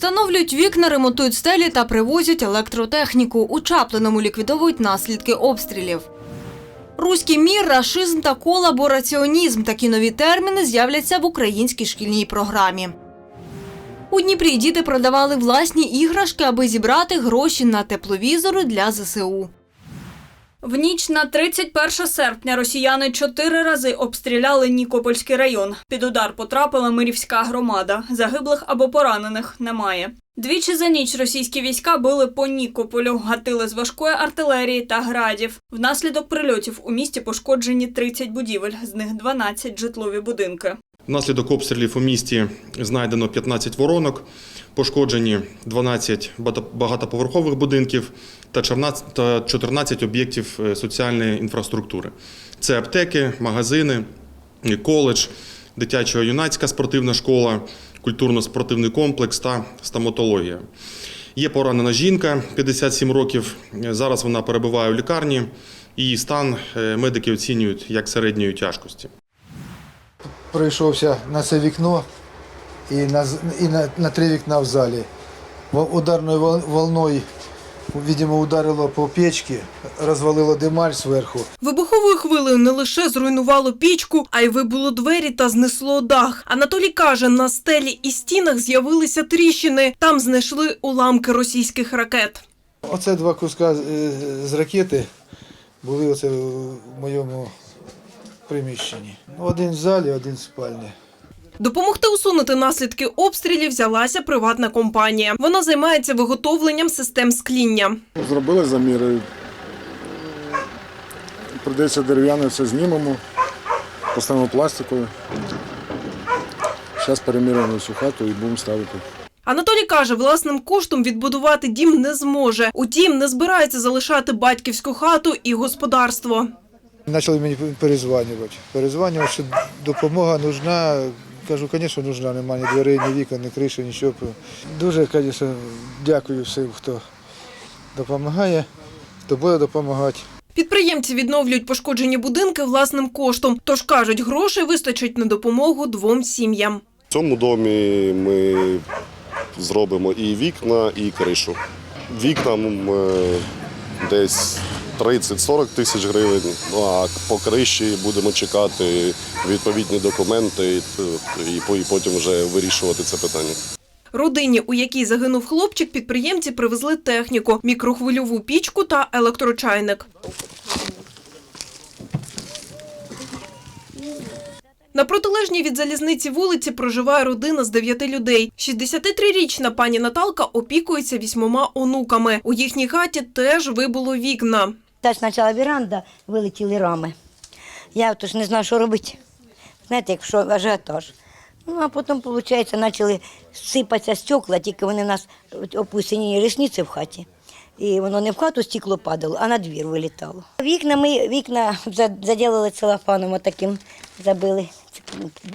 Встановлюють вікна, ремонтують стелі та привозять електротехніку. У Чаплиному ліквідовують наслідки обстрілів. Руський мір, рашизм та колабораціонізм – такі нові терміни з'являться в українській шкільній програмі. У Дніпрі діти продавали власні іграшки, аби зібрати гроші на тепловізори для ЗСУ. В ніч на 31 серпня росіяни чотири рази обстріляли Нікопольський район. Під удар потрапила Мирівська громада. Загиблих або поранених немає. Двічі за ніч російські війська били по Нікополю, гатили з важкої артилерії та градів. Внаслідок прильотів у місті пошкоджені 30 будівель, з них 12 житлові будинки. Внаслідок обстрілів у місті знайдено 15 воронок, пошкоджені 12 бата- багатоповерхових будинків та 14 та 14 об'єктів е, соціальної інфраструктури. Це аптеки, магазини, е, коледж, дитячо-юнацька спортивна школа, культурно-спортивний комплекс та стоматологія. Є поранена жінка 57 років. Е, Зараз вона перебуває в лікарні. Її стан медики оцінюють як середньої тяжкості. пройшовся на це вікно і на, і на, на три вікна в залі. Ударною волною, видимо, ударило по печці, розвалило демаль зверху. Вибуховою хвилею не лише зруйнувало пічку, а й вибуло двері та знесло дах. Анатолій каже, на стелі і стінах з'явилися тріщини. Там знайшли уламки російських ракет. Оце два куска з- е, з ракети були оце в моєму приміщенні. Один в залі, один в спальні. Допомогти усунути наслідки обстрілів взялася приватна компанія. Вона займається виготовленням систем скління. Зробили заміри. Придеться дерев'яне все знімемо, поставимо пластикове. Зараз переміряємо всю хату і будемо ставити. Анатолій каже, власним коштом відбудувати дім не зможе. Утім, не збирається залишати батьківську хату і господарство. Почали мені перезванювати. Перезванювати, що допомога нужна. Кажу, звісно, нужна, немає ні дверей, ні вікон, ні криші, нічого. Дуже, звісно, дякую всім, хто допомагає, хто буде допомагати. Підприємці відновлюють пошкоджені будинки власним коштом. Тож кажуть, грошей вистачить на допомогу двом сім'ям. В цьому домі ми зробимо і вікна, і кришу. Вікнам е, десь 30-40 тисяч гривень, ну а по криші будемо чекати відповідні документи і, потім вже вирішувати це питання. Родині, у якій загинув хлопчик, підприємці привезли техніку, мікрохвильову пічку та електрочайник. На протилежній від залізниці вулиці проживає родина з дев'яти людей. 63-річна пані Наталка опікується вісьмома онуками. У їхній хаті теж вибуло вікна. Та спочатку веранда, вилетіли рами. Я тож не знаю, що робити. Знаєте, якщо ажіотаж. Ну, а потім, виходить, почали сипатися стекла, тільки вони в нас опустені рісниці в хаті. І воно не в хату стекло падало, а на двір вилітало. Вікна ми вікна заділили целофаном отаким, забили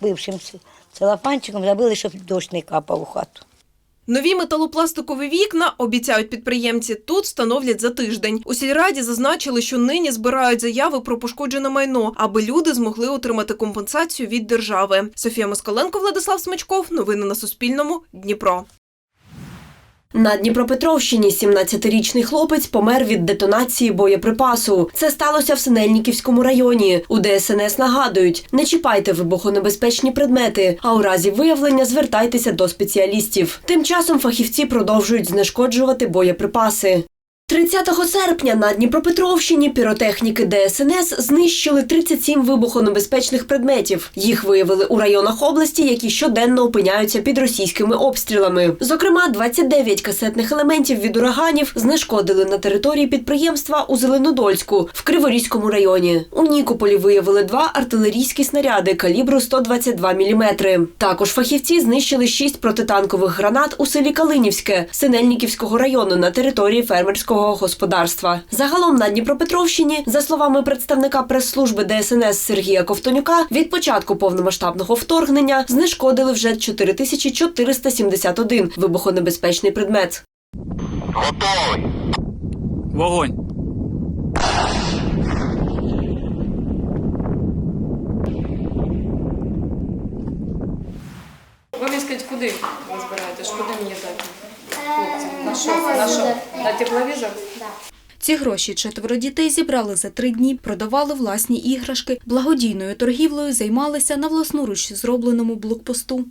бившим целофанчиком, забили, щоб дощ не капав у хату. Нові металопластикові вікна, обіцяють підприємці, тут встановлять за тиждень. У сільраді зазначили, що нині збирають заяви про пошкоджене майно, аби люди змогли отримати компенсацію від держави. Софія Москаленко, Владислав Смачков. Новини на Суспільному. Дніпро. На Дніпропетровщині 17-річний хлопець помер від детонації боєприпасу. Це сталося в Синельниківському районі. У ДСНС нагадують: не чіпайте вибухонебезпечні предмети, а у разі виявлення звертайтеся до спеціалістів. Тим часом фахівці продовжують знешкоджувати боєприпаси. 30 серпня на Дніпропетровщині піротехніки ДСНС знищили 37 вибухонебезпечних предметів. Їх виявили у районах області, які щоденно опиняються під російськими обстрілами. Зокрема, 29 касетних елементів від ураганів знешкодили на території підприємства у Зеленодольську в Криворізькому районі. У Нікополі виявили два артилерійські снаряди калібру 122 мм. Також фахівці знищили шість протитанкових гранат у селі Калинівське Синельниківського району на території фермерського господарства. Загалом на Дніпропетровщині, за словами представника прес-служби ДСНС Сергія Ковтонюка, від початку повномасштабного вторгнення знешкодили вже 4471 вибухонебезпечний предмет. Готовий Вогонь! Ви мені скажіть, куди ви збираєтесь? Куди мені дати? На тепловізор? Ці гроші четверо дітей зібрали за три дні, продавали власні іграшки, благодійною торгівлею займалися на власноруч зробленому блокпосту.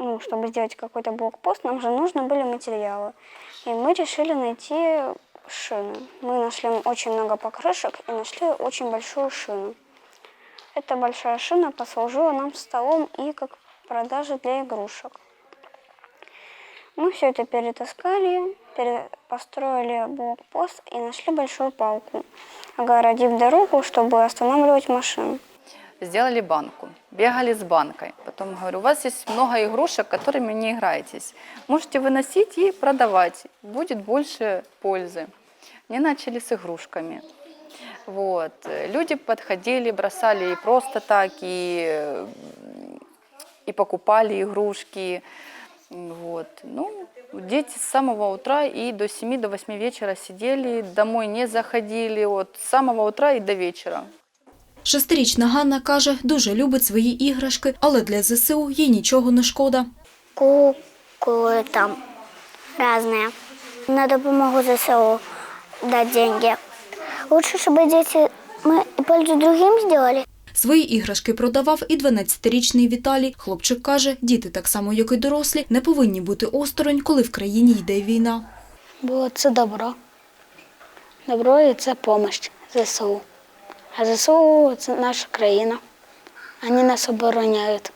ну, чтобы сделать какой-то блокпост, нам же нужны были материалы. И мы решили найти шины. Мы нашли очень много покрышек и нашли очень большую шину. Эта большая шина послужила нам столом и как продажа для игрушек. Мы все это перетаскали, пере- построили блокпост и нашли большую палку, огородив дорогу, чтобы останавливать машины. Сделали банку, бегали с банкой. Потом говорю, у вас есть много игрушек, которыми не играетесь. Можете выносить и продавать, будет больше пользы. Не начали с игрушками. Вот. Люди подходили, бросали и просто так, и, и покупали игрушки. Вот. Ну, дети с самого утра и до 7 до 8 вечера сидели, домой не заходили, вот с самого утра и до вечера. Шестирічна Ганна каже, дуже любить свої іграшки, але для ЗСУ їй нічого не шкода. куклы там разные. На допомогу ЗСУ дать деньги. Лучше, чтобы дети мы и пользу другим сделали. Свої іграшки продавав і 12-річний Віталій. Хлопчик каже, діти, так само як і дорослі, не повинні бути осторонь, коли в країні йде війна. Бо це добро. Добро і це допомога ЗСУ. А ЗСУ це наша країна. Вони нас обороняють.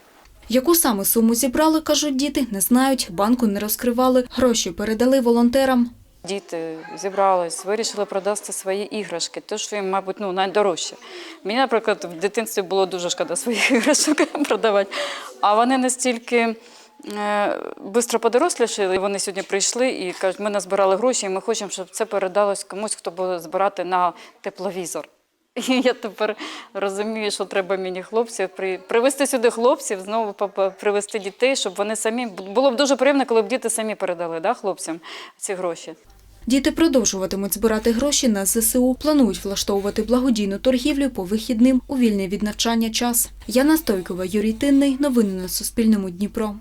Яку саме суму зібрали, кажуть діти, не знають, банку не розкривали, гроші передали волонтерам. Діти зібрались, вирішили продати свої іграшки, те, що їм, мабуть, ну, найдорожче. Мені, наприклад, в дитинстві було дуже шкода своїх іграшок продавати. А вони настільки швидко подорослішили. вони сьогодні прийшли і кажуть, ми назбирали гроші, і ми хочемо, щоб це передалось комусь, хто буде збирати на тепловізор. І я тепер розумію, що треба мені хлопців привезти сюди хлопців, знову привезти дітей, щоб вони самі було б дуже приємно, коли б діти самі передали да, хлопцям ці гроші. Діти продовжуватимуть збирати гроші на ЗСУ, планують влаштовувати благодійну торгівлю по вихідним у вільний від навчання час. Яна Стойкова, Юрій Тинний. Новини на Суспільному Дніпро.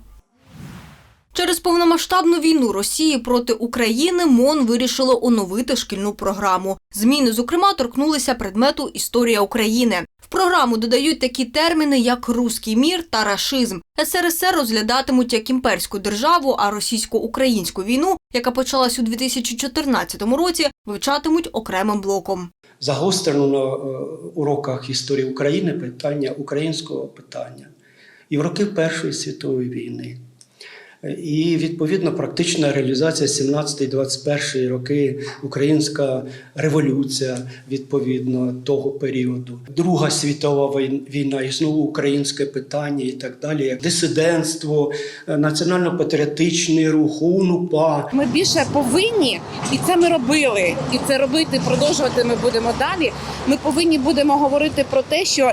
Через повномасштабну війну Росії проти України МОН вирішило оновити шкільну програму. Зміни, зокрема, торкнулися предмету Історія України. В програму додають такі терміни, як руський мір та рашизм. СРСР розглядатимуть як імперську державу, а російсько-українську війну, яка почалась у 2014 році, вивчатимуть окремим блоком. загострено на е, уроках історії України питання українського питання і в роки Першої світової війни. І відповідно практична реалізація 17-21 роки, українська революція відповідно того періоду, Друга світова війна, і знову українське питання і так далі, як дисидентство, е, національно-патріотичний рух, УНУПА, Ми більше повинні, і це ми робили, і це робити, продовжувати ми будемо далі. Ми повинні будемо говорити про те, що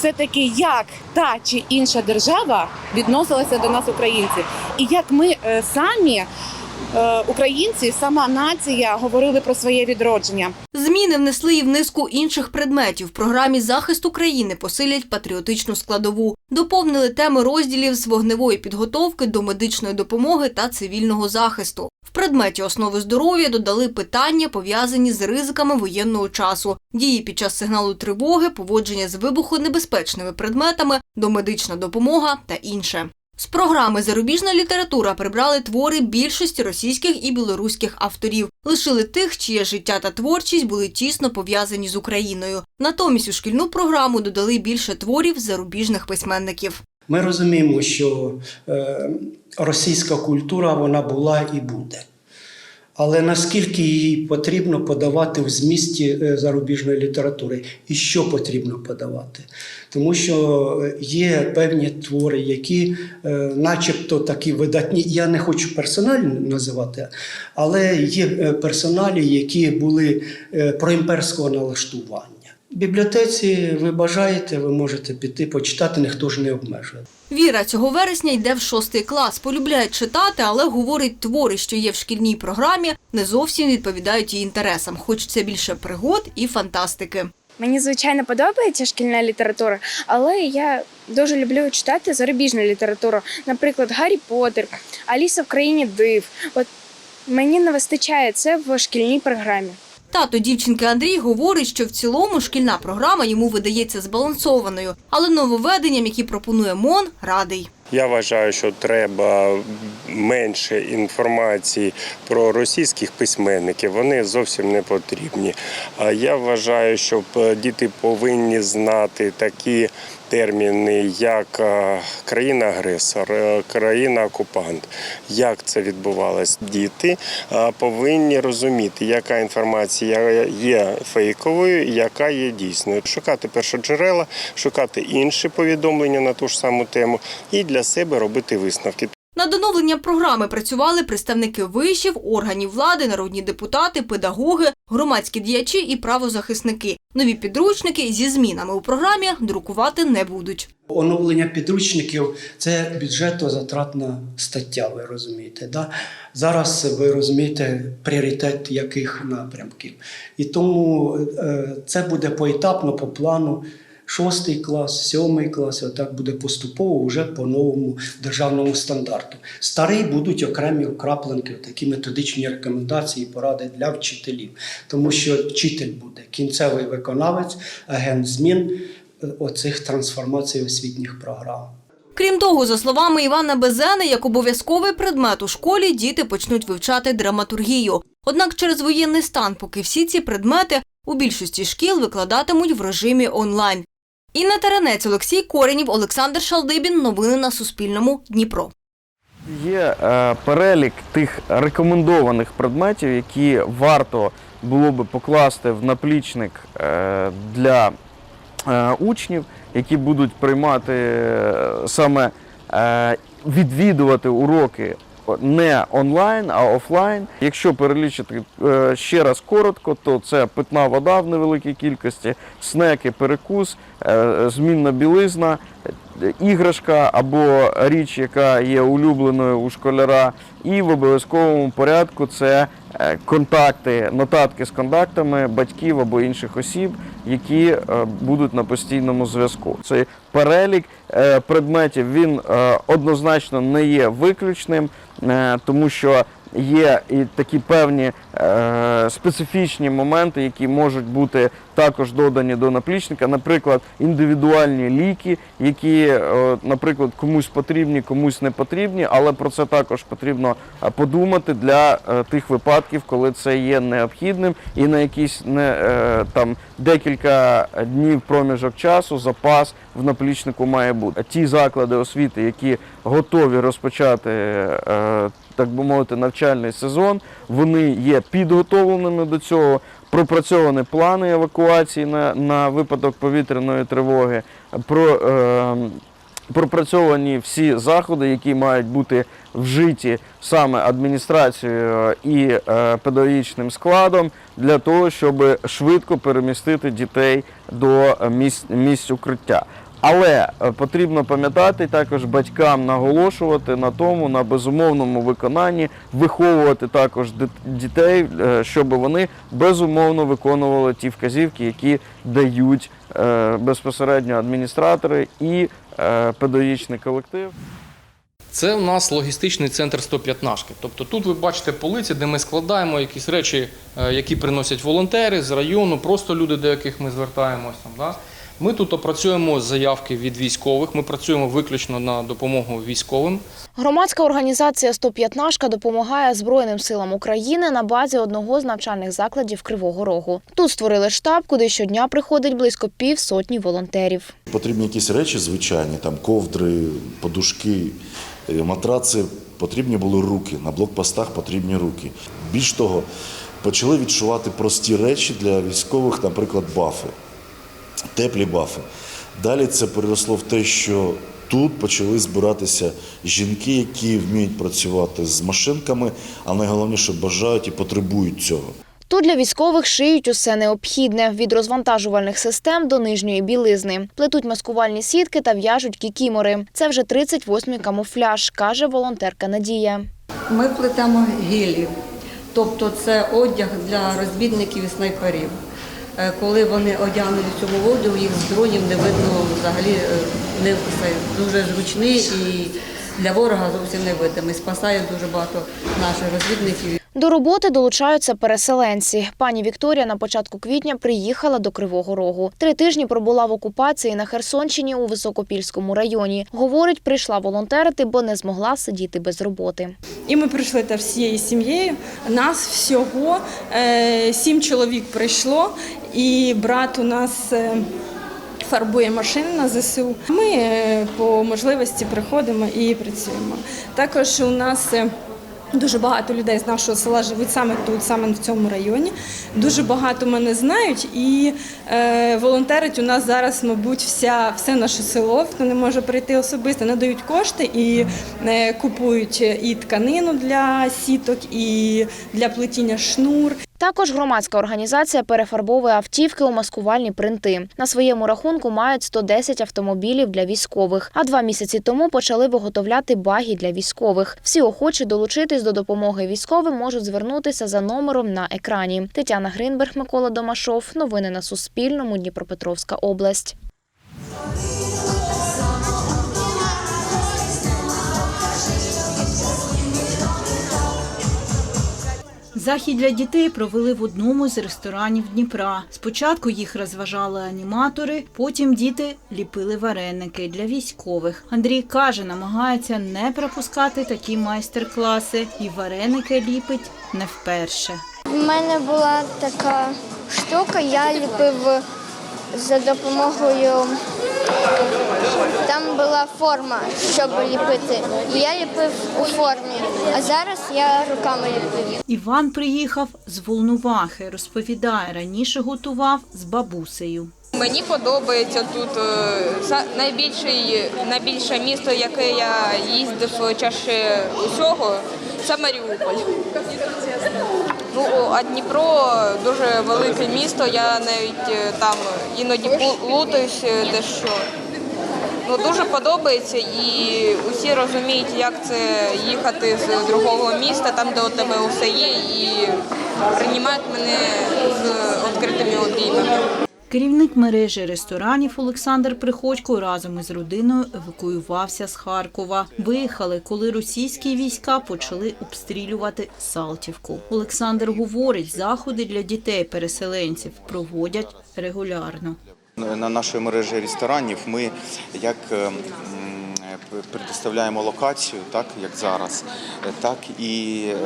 все-таки як та чи інша держава відносилася до нас, українців, і як ми е, самі, е, українці, сама нація, говорили про своє відродження. Зміни внесли і в низку інших предметів. В програмі захист України посилять патріотичну складову. Доповнили теми розділів з вогневої підготовки до медичної допомоги та цивільного захисту. В предметі основи здоров'я додали питання, пов'язані з ризиками воєнного часу, дії під час сигналу тривоги, поводження з вибухонебезпечними предметами, домедична допомога та інше. З програми Зарубіжна література прибрали твори більшості російських і білоруських авторів, лишили тих, чиє життя та творчість були тісно пов'язані з Україною. Натомість у шкільну програму додали більше творів зарубіжних письменників. Ми розуміємо, що е, російська культура вона була і буде. Але наскільки її потрібно подавати в змісті е, зарубіжної літератури, і що потрібно подавати? Тому що є певні твори, які, е, начебто, такі видатні. Я не хочу персонально називати, але є е, персоналі, які були про проімперського налаштування. В бібліотеці ви бажаєте, ви можете піти почитати, ніхто ж не обмежує. Віра цього вересня йде в шостий клас. Полюбляє читати, але говорить, твори, що є в шкільній програмі, не зовсім відповідають її інтересам. Хочеться більше пригод і фантастики. Мені звичайно подобається шкільна література, але я дуже люблю читати зарубіжну літературу, наприклад, Гаррі Поттер, Аліса в країні див. От Мені не вистачає це в шкільній програмі. Тато дівчинки Андрій говорить, що в цілому шкільна програма йому видається збалансованою, але нововведенням, які пропонує МОН, радий. Я вважаю, що треба менше інформації про російських письменників. Вони зовсім не потрібні. Я вважаю, що діти повинні знати такі терміни, як е, країна-агресор, е, країна-окупант. Як це відбувалось? Діти е, повинні розуміти, яка інформація є фейковою, яка є дійсною. Шукати першоджерела, шукати інші повідомлення на ту ж саму тему і для себе робити висновки. Над оновленням програми працювали представники вишів, органів влади, народні депутати, педагоги, громадські діячі і правозахисники. Нові підручники зі змінами у програмі друкувати не будуть. Оновлення підручників це бюджетозатратна стаття, ви розумієте. Да? Зараз ви розумієте пріоритет яких напрямків. І тому е, це буде поетапно по плану. Шостий клас, сьомий клас, отак буде поступово вже по новому державному стандарту. Старий будуть окремі вкрапленки, такі методичні рекомендації, поради для вчителів, тому що вчитель буде кінцевий виконавець, агент змін е, оцих трансформацій освітніх програм. Крім того, за словами Івана Безени, як обов'язковий предмет у школі діти почнуть вивчати драматургію. Однак через воєнний стан, поки всі ці предмети у більшості шкіл викладатимуть в режимі онлайн. Інна Теренець, Олексій Коренів, Олександр Шалдибін. Новини на Суспільному. Дніпро. Є е, перелік тих рекомендованих предметів, які варто було би покласти в наплічник е, для е, учнів, які будуть приймати е, саме е, відвідувати уроки не онлайн, а офлайн. Якщо перелічити е, ще раз коротко, то це питна вода в невеликій кількості, снеки, перекус, е, змінна білизна, іграшка або річ, яка є улюбленою у школяра, і в обов'язковому порядку це контакти, нотатки з контактами батьків або інших осіб, які е, будуть на постійному зв'язку. Цей перелік е, предметів він е, однозначно не є виключним, е, тому що є і такі певні е, специфічні моменти, які можуть бути також додані до наплічника, наприклад, індивідуальні ліки, які, е, наприклад, комусь потрібні, комусь не потрібні, але про це також потрібно е, подумати для е, тих випадків, коли це є необхідним, і на якісь не е, там декілька днів проміжок часу запас в наплічнику має бути. Ті заклади освіти, які готові розпочати. е, так би мовити, навчальний сезон. Вони є підготовленими до цього, пропрацьовані плани евакуації на, на випадок повітряної тривоги, про, е, пропрацьовані всі заходи, які мають бути вжиті саме адміністрацією і е, педагогічним складом для того, щоб швидко перемістити дітей до місць, місць укриття. Але е, потрібно пам'ятати також батькам наголошувати на тому, на безумовному виконанні, виховувати також дітей, е, щоб вони безумовно виконували ті вказівки, які дають е, безпосередньо адміністратори і педагогічний колектив. Це у нас логістичний центр 115. Тобто тут ви бачите полиці, де ми складаємо якісь речі, які приносять волонтери з району, просто люди, до яких ми звертаємося. Там? Ми тут опрацюємо заявки від військових, ми працюємо виключно на допомогу військовим. Громадська організація «115» допомагає Збройним силам України на базі одного з навчальних закладів Кривого Рогу. Тут створили штаб, куди щодня приходить близько півсотні волонтерів. Потрібні якісь речі звичайні, там ковдри, подушки, е, матраци. Потрібні були руки. На блокпостах потрібні руки. Більш того, почали відчувати прості речі для військових, наприклад, бафи, теплі бафи. Далі це переросло в те, що тут почали збиратися жінки, які вміють працювати з машинками, а найголовніше бажають і потребують цього. Тут для військових шиють усе необхідне – від розвантажувальних систем до нижньої білизни. Плетуть маскувальні сітки та в'яжуть кікімори. Це вже 38-й камуфляж, каже волонтерка Надія. Ми плетемо гілі, тобто це одяг для розвідників і снайперів. Е, Коли вони одягнені в цьому одягу, їх з дронів не видно взагалі е, не дуже зручний і для ворога зовсім не видимий. Спасає дуже багато наших розвідників. До роботи долучаються переселенці. Пані Вікторія на початку квітня приїхала до Кривого Рогу. Три тижні пробула в окупації на Херсонщині у Високопільському районі. Говорить, прийшла волонтерити, бо не змогла сидіти без роботи. І ми прийшли та всією сім'єю. Нас всього е, сім чоловік прийшло, і брат у нас. е, Фарбує машини на ЗСУ. Ми е, по можливості приходимо і працюємо. Також у нас дуже багато людей з нашого села живуть саме тут, саме в цьому районі. Дуже багато мене знають, і е, волонтерить у нас зараз, мабуть, вся все наше село. Хто не може прийти особисто, надають кошти і е, купують і тканину для сіток, і для плетіння шнур. Також громадська організація перефарбовує автівки у маскувальні принти. На своєму рахунку мають 110 автомобілів для військових. А два місяці тому почали виготовляти баги для військових. Всі охочі долучитись до допомоги військовим можуть звернутися за номером на екрані. Тетяна Гринберг, Микола Домашов. Новини на Суспільному. Дніпропетровська область. Захід для дітей провели в одному з ресторанів Дніпра. Спочатку їх розважали аніматори, потім діти ліпили вареники для військових. Андрій каже, намагається не пропускати такі майстер-класи, і вареники ліпить не вперше. У мене була така штука, я ліпив за допомогою. Там була форма, щоб ліпити. І я ліпив у формі, а зараз я руками ліплю. Іван приїхав з Волновахи. Розповідає, раніше готував з бабусею. Мені подобається тут е, найбільший, найбільше місто, яке я їздив чаще усього, це Маріуполь. Ну, а Дніпро дуже велике місто, я навіть е, там іноді лутаюся е, дещо. Ну, дуже подобається і усі розуміють, як це їхати з другого міста, там, де у тебе усе є, і приймають мене з відкритими обіймами. Керівник мережі ресторанів Олександр Приходько разом із родиною евакуювався з Харкова. Виїхали, коли російські війська почали обстрілювати Салтівку. Олександр говорить, заходи для дітей-переселенців проводять регулярно. На нашій мережі ресторанів ми як е, м, е, предоставляємо локацію, так як зараз, е, так і е,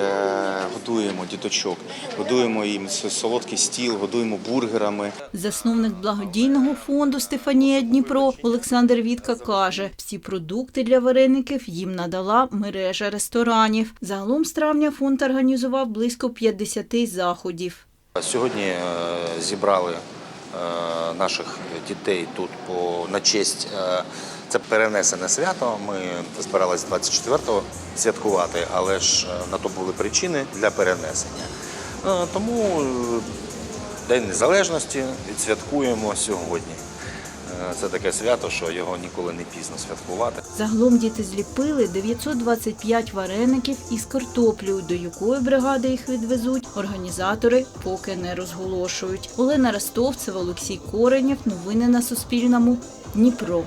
годуємо діточок, годуємо їм солодкий стіл, годуємо бургерами. Засновник благодійного фонду Стефанія Дніпро Олександр Вітка каже, всі продукти для вареників їм надала мережа ресторанів. Загалом з травня фонд організував близько 50 заходів. Сьогодні е, зібрали наших дітей тут по на честь. Це перенесене свято. Ми збиралися 24-го святкувати, але ж е, на то були причини для перенесення. Е, Тому е, День Незалежності відсвяткуємо сьогодні. Це таке свято, що його ніколи не пізно святкувати. Загалом діти зліпили 925 вареників із картоплею, до якої бригади їх відвезуть. Організатори поки не розголошують. Олена Ростовцева, Олексій Коренєв. Новини на Суспільному. Дніпро.